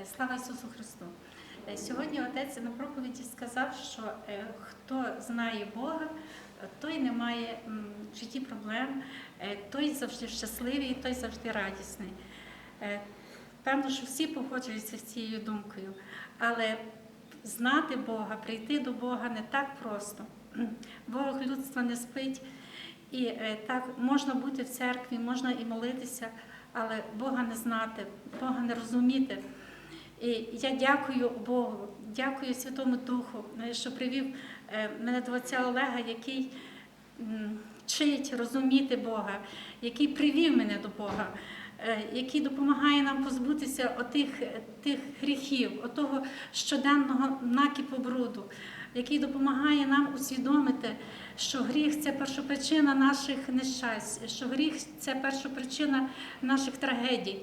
Е, Слава Ісусу Христу! Е, Сьогодні отець на проповіді сказав, що е, хто знає Бога, той не має в житті проблем, той завжди щасливий, той завжди радісний. Певно, що всі погоджуються з цією думкою, але знати Бога, прийти до Бога не так просто. Ворог людства не спить, і так можна бути в церкві, можна і молитися, але Бога не знати, Бога не розуміти. І я дякую Богу, дякую Святому Духу, е, що привів е, мене до отця Олега, який вчить розуміти Бога, який привів мене до Бога, е, який допомагає нам позбутися отих тих гріхів, отого щоденного накипу бруду, який допомагає нам усвідомити, що гріх це першопричина наших нещасть, що гріх це першопричина наших трагедій.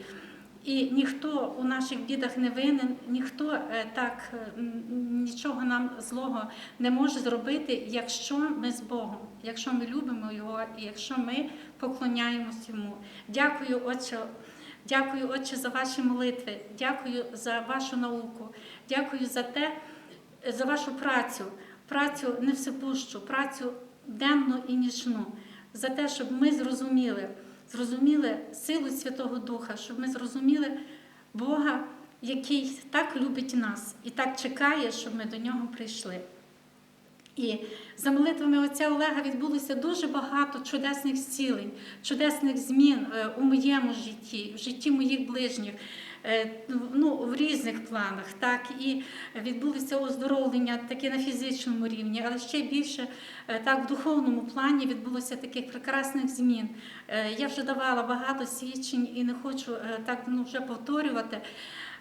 І ніхто у наших бідах не винен, ніхто е, так е, нічого нам злого не може зробити, якщо ми з Богом, якщо ми любимо Його і якщо ми поклоняємось Йому. Дякую, Отче. Дякую, Отче, за ваші молитви, дякую за вашу науку, дякую за те, за вашу працю, працю невсипущу, працю денну і нічну, за те, щоб ми зрозуміли, зрозуміли силу Святого Духа, щоб ми зрозуміли Бога, який так любить нас і так чекає, щоб ми до нього прийшли. І за молитвами отця Олега відбулося дуже багато чудесних зцілень, чудесних змін е, у моєму житті, в житті моїх ближніх, ну, в різних планах. Так, і відбулося оздоровлення таке на фізичному рівні, але ще більше е, так, в духовному плані відбулося таких прекрасних змін. Е, Я вже давала багато свідчень і не хочу е, так ну, вже повторювати.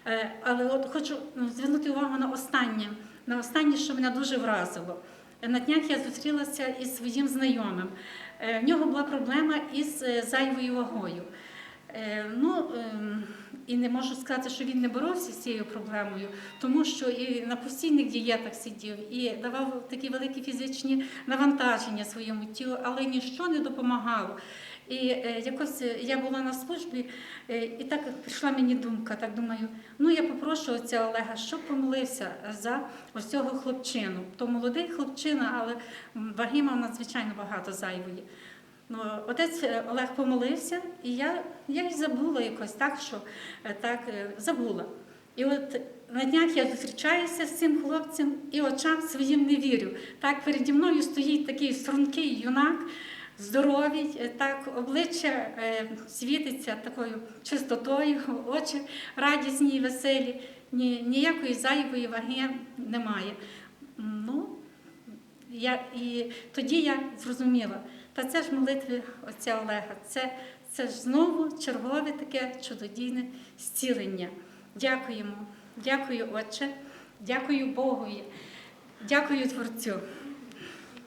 Е, Але от хочу ну, звернути увагу на останнє, на останнє, що мене дуже вразило. На днях я зустрілася із своїм знайомим. Е, В нього була проблема із е, зайвою вагою. Е, Ну, ем, і не можу сказати, що він не боровся з цією проблемою, тому що і на постійних дієтах сидів, і давав такі великі фізичні навантаження своєму тілу, але ніщо не допомагало. І е, якось е, я була на службі, е, і так прийшла мені думка, так думаю, ну я попрошу отця Олега, щоб помолився за ось цього хлопчину. То молодий хлопчина, але ваги мав надзвичайно багато зайвої. Ну, отець е, Олег помолився, і я, я й забула якось так, що е, так е, забула. І от на днях я зустрічаюся з цим хлопцем і очам своїм не вірю. Так переді мною стоїть такий стрункий юнак, здоровий, так обличчя світиться такою чистотою, очі радісні і веселі, ні, ніякої зайвої ваги немає. Ну, я, і тоді я зрозуміла, та це ж молитви отця Олега, це, це ж знову чергове таке чудодійне зцілення. Дякуємо, дякую, Отче, дякую Богу, дякую Творцю.